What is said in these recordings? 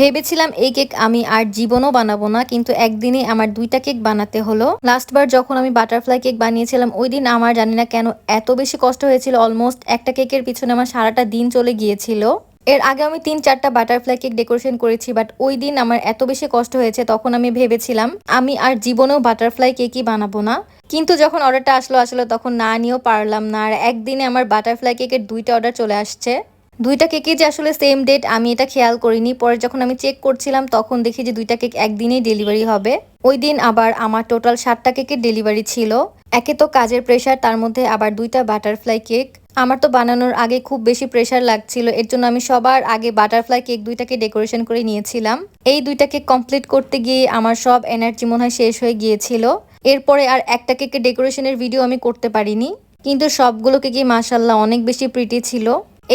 ভেবেছিলাম এই কেক আমি আর জীবনও বানাবো না, কিন্তু একদিনে আমার দুইটা কেক বানাতে হলো। লাস্টবার যখন আমি বাটারফ্লাই কেক বানিয়েছিলাম, ওই দিন আমার জানি না কেন এত বেশি কষ্ট হয়েছিল অলমোস্ট একটা কেকের পিছনে আমার সারাটা দিন চলে গিয়েছিল। এর আগে আমি তিন চারটা বাটারফ্লাই কেক ডেকোরেশন করেছি বাট ওই দিন আমার এত বেশি কষ্ট হয়েছে, তখন আমি ভেবেছিলাম আমি আর জীবনেও বাটারফ্লাই কেকই বানাবো না। কিন্তু যখন অর্ডারটা আসলো, আসলে তখন না নিয়েও পারলাম না, আর একদিনে আমার বাটারফ্লাই কেকের দুইটা অর্ডার চলে আসছে। দুইটা কেকই যে আসলে সেম ডেট আমি এটা খেয়াল করিনি। পরে যখন আমি চেক করছিলাম, তখন দেখি যে দুইটা কেক একদিনেই ডেলিভারি হবে। ওই দিন আবার আমার টোটাল সাতটা কেকের ডেলিভারি ছিল। একে তো কাজের প্রেশার তার মধ্যে আবার দুইটা বাটারফ্লাই কেক আমার তো বানানোর আগে খুব বেশি প্রেশার লাগছিল, এর জন্য আমি সবার আগে বাটারফ্লাই কেক দুইটাকে ডেকোরেশন করে নিয়েছিলাম। এই দুইটা কেক কমপ্লিট করতে গিয়ে আমার সব এনার্জি মনে হয় শেষ হয়ে গিয়েছিল। এরপরে আর একটা কেকের ডেকোরেশনের ভিডিও আমি করতে পারিনি। কিন্তু সবগুলো কেকই মাসাল্লাহ অনেক বেশি প্রিটি ছিল।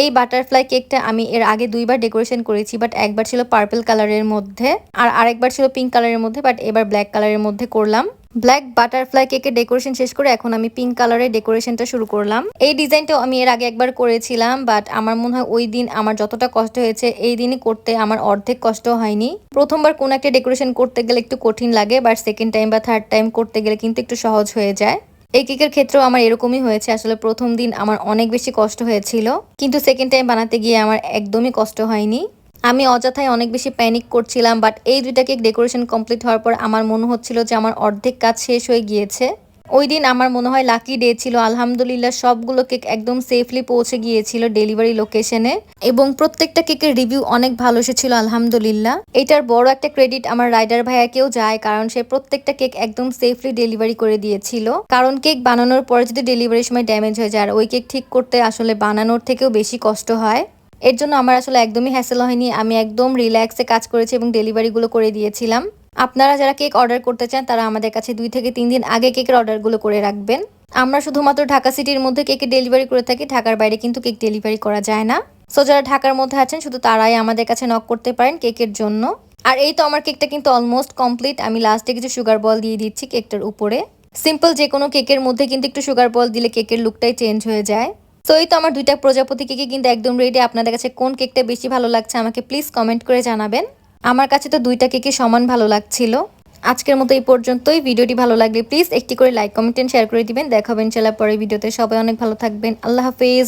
এই বাটারফ্লাই কেকটা আমি এর আগে দুইবার ডেকোরেশন করেছি বাট একবার ছিল পার্পল কালারের মধ্যে আর আরেকবার ছিল পিঙ্ক কালারের মধ্যে বাট এবার ব্ল্যাক কালারের মধ্যে করলাম। ব্ল্যাক বাটারফ্লাই কেকের ডেকোরেশন শেষ করে এখন আমি পিঙ্ক কালারের ডেকোরেশনটা শুরু করলাম। এই ডিজাইনটাও আমি এর আগে একবার করেছিলাম বাট আমার মনে হয় ওই দিন আমার যতটা কষ্ট হয়েছে, এই দিনই করতে আমার অর্ধেক কষ্ট হয়নি। প্রথমবার কোন একটা ডেকোরেশন করতে গেলে একটু কঠিন লাগে বাট সেকেন্ড টাইম বা থার্ড টাইম করতে গেলে কিন্তু একটু সহজ হয়ে যায়। এই কেকের ক্ষেত্রেও আমার এরকমই হয়েছে। আসলে প্রথম দিন আমার অনেক বেশি কষ্ট হয়েছিল, কিন্তু সেকেন্ড টাইম বানাতে গিয়ে আমার একদমই কষ্ট হয়নি। আমি অযথায় অনেক বেশি প্যানিক করছিলাম বাট এই দুইটা কেক ডেকোরেশন কমপ্লিট হওয়ার পর আমার মনে হচ্ছিল যে আমার অর্ধেক কাজ শেষ হয়ে গিয়েছে। ওই দিন আমার মনে হয় লাকি ডে ছিল। আলহামদুলিল্লাহ সবগুলো কেক একদম সেফলি পৌঁছে গিয়েছিল ডেলিভারি লোকেশনে এবং প্রত্যেকটা কেকের রিভিউ অনেক ভালো এসেছিল, আলহামদুলিল্লাহ। এটার বড় একটা ক্রেডিট আমার রাইডার ভাইয়াকেও যায়, কারণ সে প্রত্যেকটা কেক একদম সেফলি ডেলিভারি করে দিয়েছিল। কারণ কেক বানানোর পরে যদি ডেলিভারির সময় ড্যামেজ হয়ে যায়, আর ওই কেক ঠিক করতে আসলে বানানোর থেকেও বেশি কষ্ট হয়। এর জন্য আমার আসলে একদমই হ্যাসেল হয়নি। আমি একদম রিল্যাক্সে কাজ করেছি এবং ডেলিভারিগুলো করে দিয়েছিলাম। আপনারা যারা কেক অর্ডার করতে চান, তারা আমাদের কাছে দুই থেকে তিন দিন আগে কেকের অর্ডারগুলো করে রাখবেন। আমরা শুধুমাত্র ঢাকা সিটির মধ্যে কেকের ডেলিভারি করে থাকি, ঢাকার বাইরে কিন্তু কেক ডেলিভারি করা যায় না। সো যারা ঢাকার মধ্যে আছেন, শুধু তারাই আমাদের কাছে নক করতে পারেন কেকের জন্য। আর এই তো আমার কেকটা কিন্তু অলমোস্ট কমপ্লিট আমি লাস্টে কিছু সুগার বল দিয়ে দিচ্ছি কেকটার উপরে। সিম্পল যে কোনো কেকের মধ্যে কিন্তু একটু সুগার বল দিলে কেকের লুকটাই চেঞ্জ হয়ে যায়। তো এই তো আমার দুইটা প্রজাপতি কেকে কিন্তু একদম রেডি আপনাদের কাছে কোন কেকটা বেশি ভালো লাগছে আমাকে প্লিজ কমেন্ট করে জানাবেন। আমার কাছে তো দুইটা কেকই সমান ভালো লাগছিল। আজকের মতো এই পর্যন্তই। ভিডিওটি ভালো লাগলে প্লিজ একটি করে লাইক, কমেন্ট শেয়ার করে দিবেন। দেখাবেন ইনশাল্লাহ পরের ভিডিওতে। সবাই অনেক ভালো থাকবেন। আল্লাহ হাফেজ।